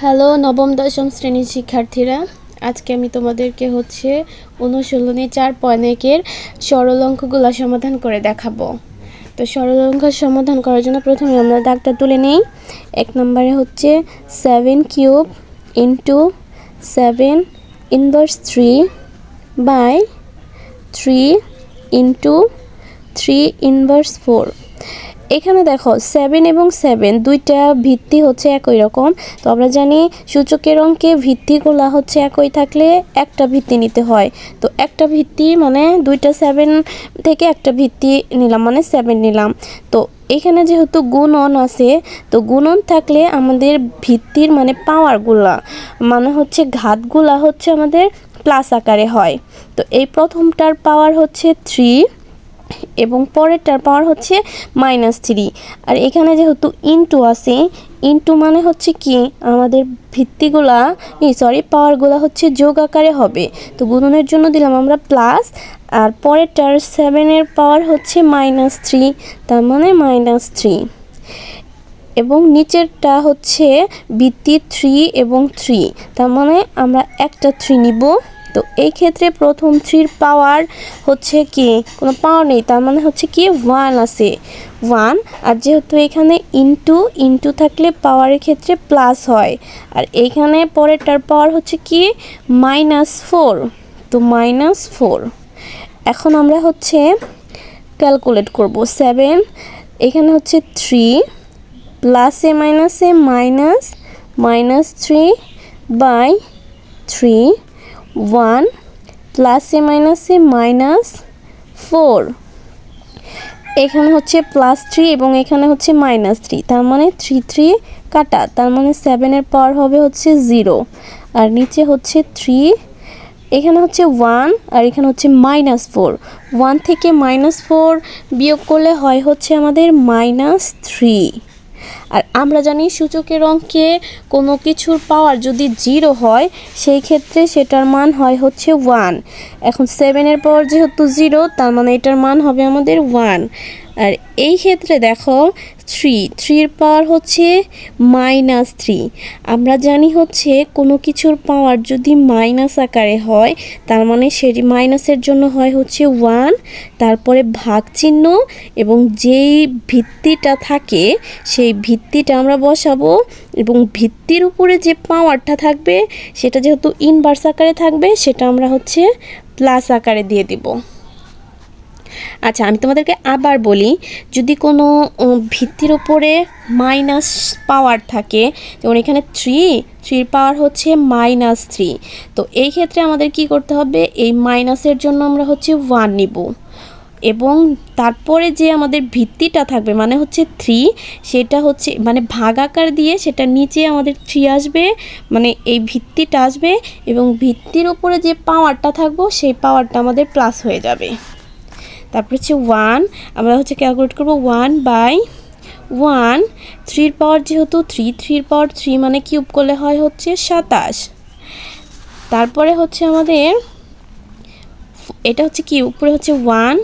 Hello, নবম, দশম শ্রেণির শিক্ষার্থীরা। আজকে আমি তোমাদেরকে হচ্ছে অনুশীলনী চার পয়েন্টের সরল অঙ্কগুলো সমাধান করে দেখাবো। তো সরল অঙ্ক সমাধান করার জন্য প্রথমে আমরা দাগটা তুলে নিই। এক নম্বরে হচ্ছে seven cube into seven inverse three by three into three inverse four এখানে দেখো সেভেন এবং সেভেন দুইটা ভিত্তি হচ্ছে একই রকম। তো আমরা জানি সূচকের অঙ্কে ভিত্তিগুলো হচ্ছে একই থাকলে একটা ভিত্তি নিতে হয়। তো একটা ভিত্তি মানে দুইটা সেভেন থেকে একটা ভিত্তি নিলাম মানে সেভেন নিলাম। তো এখানে যেহেতু গুণন আছে, তো গুণন থাকলে আমাদের ভিত্তির মানে পাওয়ারগুলা মানে হচ্ছে ঘাতগুলা হচ্ছে আমাদের প্লাস আকারে হয়। তো এই প্রথমটার পাওয়ার হচ্ছে থ্রি এবং পরেরটার পাওয়ার হচ্ছে মাইনাস থ্রি আর এখানে যেহেতু ইনটু আছে ইনটু মানে হচ্ছে কি? আমাদের ভিত্তিগুলা সরি পাওয়ারগুলা হচ্ছে যোগ আকারে হবে। তো গুণনের জন্য দিলাম আমরা প্লাস আর পরেরটার সেভেনের পাওয়ার হচ্ছে মাইনাস থ্রি তার মানে মাইনাস থ্রি এবং নিচেরটা হচ্ছে ভিত্তি থ্রি এবং থ্রি তার মানে আমরা একটা থ্রি নিব। তো এই ক্ষেত্রে প্রথম থ্রির পাওয়ার হচ্ছে কি? কোনো পাওয়ার নেই, তার মানে হচ্ছে কি ওয়ান আছে। ওয়ান আর যেহেতু এখানে ইনটু ইনটু থাকলে পাওয়ারের ক্ষেত্রে প্লাস হয়। আর এইখানে পরেরটার পাওয়ার হচ্ছে কি? মাইনাস ফোর তো মাইনাস ফোর এখন আমরা হচ্ছে ক্যালকুলেট করব। সেভেন এখানে হচ্ছে থ্রি প্লাস প্লাসে মাইনাসে minus minus three by three one প্লাসে মাইনাসে মাইনাস ফোর। এখানে হচ্ছে প্লাস থ্রি এবং এখানে হচ্ছে মাইনাস থ্রি। তার মানে থ্রি থ্রি কাটা। তার মানে সেভেনের পাওয়ার হবে হচ্ছে জিরো। আর নিচে হচ্ছে থ্রি। এখানে হচ্ছে ওয়ান আর এখানে হচ্ছে মাইনাস ফোর। ওয়ান থেকে মাইনাস ফোর বিয়োগ করলে হয় হচ্ছে আমাদের মাইনাস থ্রি। আর আমরা জানি সূচকের অঙ্কে কোনো কিছুর পাওয়ার যদি জিরো হয়, সেই ক্ষেত্রে সেটার মান হয় হচ্ছে ওয়ান এখন সেভেনের পাওয়ার যেহেতু জিরো তার মানে এটার মান হবে আমাদের ওয়ান আর এই ক্ষেত্রে দেখো থ্রি থ্রির পাওয়ার হচ্ছে মাইনাস থ্রি আমরা জানি হচ্ছে কোনো কিছুর পাওয়ার যদি মাইনাস আকারে হয়, তার মানে সেটি মাইনাসের জন্য হয় হচ্ছে ওয়ান তারপরে ভাগ চিহ্ন এবং যেই ভিত্তিটা থাকে, সেই ভিত্তিটা আমরা বসাবো এবং ভিত্তির উপরে যে পাওয়ারটা থাকবে, সেটা যেহেতু ইনভার্স আকারে থাকবে, সেটা আমরা হচ্ছে প্লাস আকারে দিয়ে দিব। আচ্ছা আমি তোমাদেরকে আবার বলি, যদি কোনো ভিত্তির ওপরে মাইনাস পাওয়ার থাকে, যেমন এখানে থ্রি থ্রির পাওয়ার হচ্ছে মাইনাস থ্রি তো এই ক্ষেত্রে আমাদের কি করতে হবে? এই মাইনাসের জন্য আমরা হচ্ছে ওয়ান নিব। এবং তারপরে যে আমাদের ভিত্তিটা থাকবে মানে হচ্ছে থ্রি সেটা হচ্ছে মানে ভাগাকার দিয়ে সেটা নিচে আমাদের থ্রি আসবে মানে এই ভিত্তিটা আসবে, এবং ভিত্তির ওপরে যে পাওয়ারটা থাকব, সেই পাওয়ারটা আমাদের প্লাস হয়ে যাবে। তারপর হচ্ছে ওয়ান আমরা হচ্ছে ক্যালকুলেট করব ওয়ান বাই ওয়ান থ্রির পাওয়ার যেহেতু থ্রি থ্রির পাওয়ার থ্রি মানে কিউব করলে হয় হচ্ছে সাতাশ। তারপরে হচ্ছে আমাদের, এটা হচ্ছে কি? উপরে হচ্ছে ওয়ান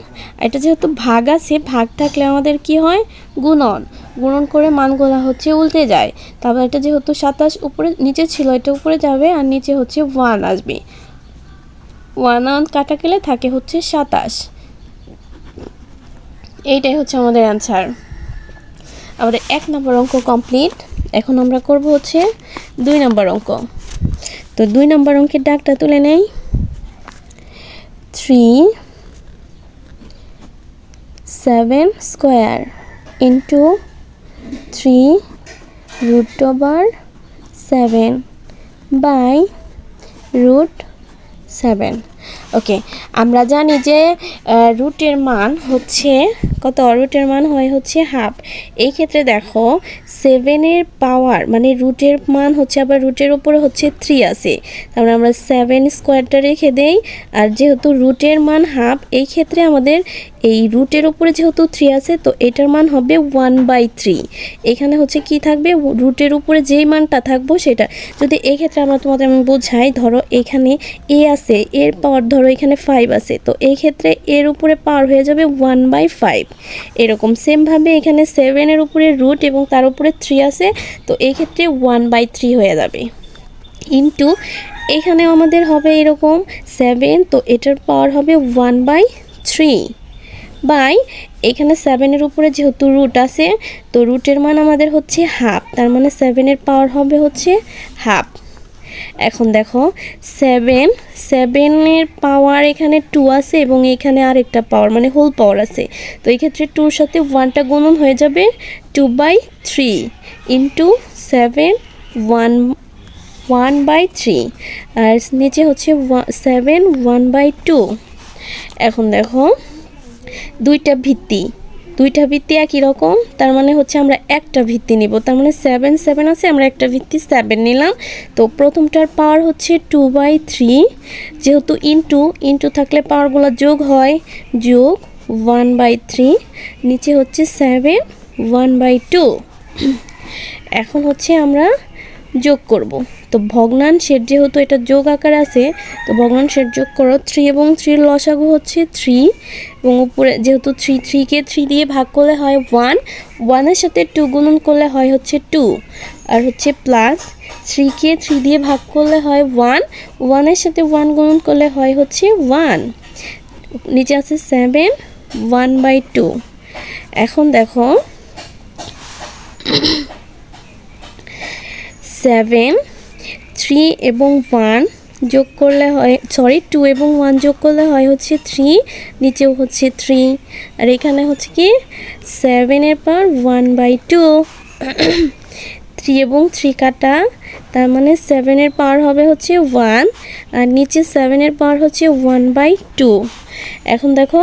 এটা যেহেতু ভাগ আছে, ভাগ থাকলে আমাদের কি হয়? গুণন। গুণন করে মানগুলো হচ্ছে উল্টে যায়। তারপর এটা যেহেতু সাতাশ, উপরে, নিচে ছিল, এটা উপরে যাবে আর নিচে হচ্ছে ওয়ান আসবে। ওয়ান ওয়ান কাটা গেলে থাকে হচ্ছে সাতাশ। এইটাই হচ্ছে আমাদের অ্যান্সার আমাদের এক নম্বর অঙ্ক কমপ্লিট এখন আমরা করব হচ্ছে দুই নম্বর অঙ্ক। তো দুই নম্বর অঙ্কের ডাকটা তুলে নেই। Three seven square into three root over seven by root seven okay আমরা জানি যে রুটের মান হচ্ছে কত? রুটের মান হয় হচ্ছে হাফ। এই ক্ষেত্রে দেখো সেভেনের পাওয়ার মানে রুটের মান হচ্ছে আবার রুটের উপরে হচ্ছে থ্রি আছে। তারপরে আমরা সেভেন স্কোয়ারটা রেখে দেই। আর যেহেতু রুটের মান হাফ এই ক্ষেত্রে আমাদের এই রুটের উপরে যেহেতু থ্রি আছে, তো এটার মান হবে ওয়ান বাই থ্রি এখানে হচ্ছে কি থাকবে? রুটের উপরে যেই মানটা থাকব সেটা। যদি এক্ষেত্রে আমরা তোমাদের আমি বোঝাই, ধরো এখানে এ আছে, এর পাওয়ার ধরো এখানে ফাইভ আছে। তো এই ক্ষেত্রে এর উপরে পাওয়ার হয়ে যাবে ওয়ান বাই ফাইভ এরকম সেমভাবে এখানে সেভেনের উপরে রুট এবং তার উপরে থ্রি আছে। তো এই ক্ষেত্রে ওয়ান বাই থ্রি হয়ে যাবে। ইন্টু এখানে আমাদের হবে এরকম সেভেন তো এটার পাওয়ার হবে ওয়ান বাই থ্রি বাই এখানে সেভেনের উপরে যেহেতু রুট আছে, তো রুটের মান আমাদের হচ্ছে হাফ তার মানে সেভেনের পাওয়ার হবে হচ্ছে হাফ এখন দেখো সেভেন সেভেনের পাওয়ার এখানে টু আছে এবং এখানে আরেকটা পাওয়ার মানে হোল পাওয়ার আছে। তো এই ক্ষেত্রে টুর সাথে ওয়ানটা গুণন হয়ে যাবে two by three into seven one one by three আর নিচে হচ্ছে সেভেন ওয়ান বাই টু এখন দেখো, দুইটা ভিত্তি। দুইটা ভিত্তি একই রকম, তার মানে হচ্ছে আমরা একটা ভিত্তি নিব, তার মানে সেভেন সেভেন আছে, আমরা একটা ভিত্তি সেভেন নিলাম। তো প্রথমটার পাওয়ার হচ্ছে টু বাই থ্রি যেহেতু ইন্টু ইন্টু থাকলে পাওয়ারগুলো যোগ হয়, যোগ ওয়ান বাই থ্রি নিচে হচ্ছে সেভেন ওয়ান বাই টু এখন হচ্ছে আমরা যোগ করব। তো ভগ্নাংশের যেহেতু এটা যোগ আকার আছে, তো ভগ্নাংশের যোগ করো থ্রি এবং থ্রির লসাগু হচ্ছে থ্রি এবং উপরে যেহেতু থ্রি থ্রিকে থ্রি দিয়ে ভাগ করলে হয় ওয়ান, ওয়ানের সাথে টু গুণন করলে হয় হচ্ছে টু আর হচ্ছে প্লাস থ্রিকে থ্রি দিয়ে ভাগ করলে হয় ওয়ান, ওয়ানের সাথে ওয়ান গুণন করলে হয় হচ্ছে ওয়ান। নিচে আছে সেভেন, ওয়ান বাই টু। এখন দেখো সেভেন থ্রি এবং ওয়ান যোগ করলে হয় সরি টু এবং ওয়ান যোগ করলে হয় হচ্ছে থ্রি নিচেও হচ্ছে থ্রি আর এখানে হচ্ছে কি সেভেনের পর ওয়ান বাই টু থ্রি এবং থ্রি কাটা, তার মানে সেভেনের পাওয়ার হবে হচ্ছে ওয়ান আর নিচে সেভেনের পাওয়ার হচ্ছে ওয়ান বাই টু এখন দেখো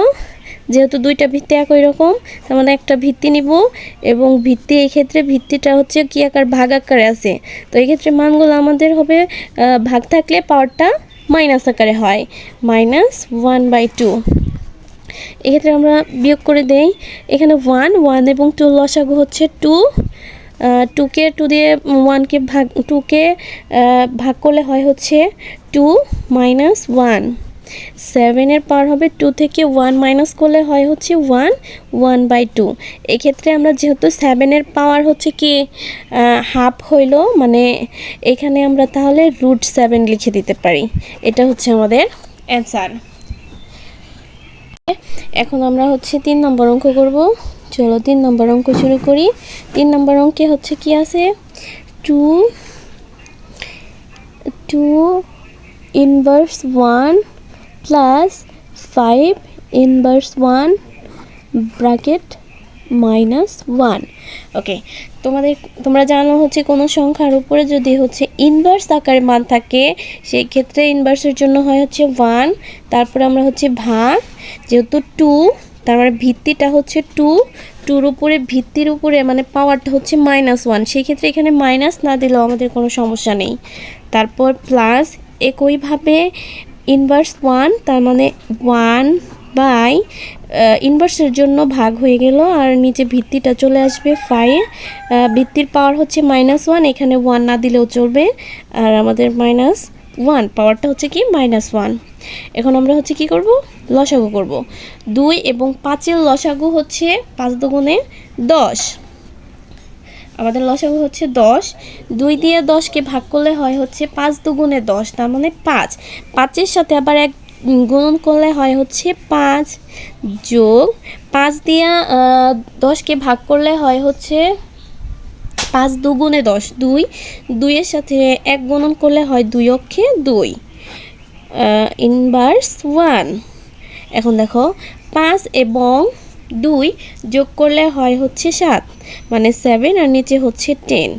যেহেতু দুইটা ভিত্তি একই রকম, তার মানে একটা ভিত্তি নিব এবং ভিত্তি এই ক্ষেত্রে ভিত্তিটা হচ্ছে কি আকার, ভাগ আকারে আছে। তো এই ক্ষেত্রে মানগুলো আমাদের হবে ভাগ থাকলে পাওয়ারটা মাইনাস আকারে হয় মাইনাস ওয়ান বাই টু এক্ষেত্রে আমরা বিয়োগ করে দেই, এখানে ওয়ান ওয়ান এবং টু লসাগু হচ্ছে টু টুকে টু দিয়ে ওয়ানকে ভাগ টুকে ভাগ করলে হয় হচ্ছে টু মাইনাস ওয়ান সেভেনের পাওয়ার হবে টু থেকে ওয়ান মাইনাস করলে হয় হচ্ছে ওয়ান ওয়ান বাই টু এক্ষেত্রে আমরা যেহেতু সেভেনের পাওয়ার হচ্ছে কি হাফ হইল মানে এখানে আমরা তাহলে রুট সেভেন লিখে দিতে পারি। এটা হচ্ছে আমাদের অ্যান্সার এখন আমরা হচ্ছে তিন নম্বর অঙ্ক করব। চলো তিন নম্বর অঙ্ক শুরু করি। তিন নম্বর অঙ্কে হচ্ছে কি আছে? Two two inverse one plus five inverse one bracket minus one okay তোমাদের, তোমরা জানো হচ্ছে কোনো সংখ্যার উপরে যদি হচ্ছে ইনভার্স আকারে মান থাকে, সেই ক্ষেত্রে ইনভার্সের জন্য হয় হচ্ছে ওয়ান তারপরে আমরা হচ্ছে ভাগ, যেহেতু টু তার মানে ভিত্তিটা হচ্ছে টু টুর উপরে, ভিত্তির উপরে মানে পাওয়ারটা হচ্ছে মাইনাস ওয়ান সেই ক্ষেত্রে এখানে মাইনাস না দিলেও আমাদের কোনো সমস্যা নেই। তারপর প্লাস একইভাবে ইনভার্স ওয়ান তার মানে ওয়ান বাই ইনভার্সের জন্য ভাগ হয়ে গেল, আর নিচে ভিত্তিটা চলে আসবে ফাইভ ভিত্তির পাওয়ার হচ্ছে মাইনাস ওয়ান এখানে ওয়ান না দিলেও চলবে, আর আমাদের মাইনাস ওয়ান পাওয়ারটা হচ্ছে কি? মাইনাস ওয়ান এখন আমরা হচ্ছে কি করব? লসাগু করব। দুই এবং পাঁচের লসাগু হচ্ছে পাঁচ দুগুণে দশ। আমাদের লসাগু হচ্ছে দশ। দুই দিয়ে দশকে ভাগ করলে হয় হচ্ছে পাঁচ দুগুণে দশ, তার মানে পাঁচ। পাঁচের সাথে আবার এক গুণন করলে হয় হচ্ছে পাঁচ যোগ। পাঁচ দিয়ে দশকে ভাগ করলে হয় হচ্ছে পাঁচ দুগুণে দশ, দুই। দুইয়ের সাথে এক গুণন করলে হয় দুই অক্ষে দুই। ইনভার্স ওয়ান এখন দেখো, পাঁচ এবং দুই যোগ করলে হয় হচ্ছে সাত। মানে সেভেন আর নিচে হচ্ছে টেন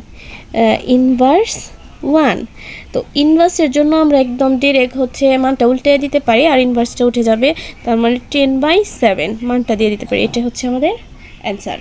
ইনভার্স ওয়ান তো ইনভার্সের জন্য আমরা একদম ডিরেক্ট হচ্ছে মানটা উল্টে দিতে পারি আর ইনভার্সটা উঠে যাবে তার মানে টেন বাই সেভেন মানটা দিয়ে দিতে পারি। এটা হচ্ছে আমাদের অ্যান্সার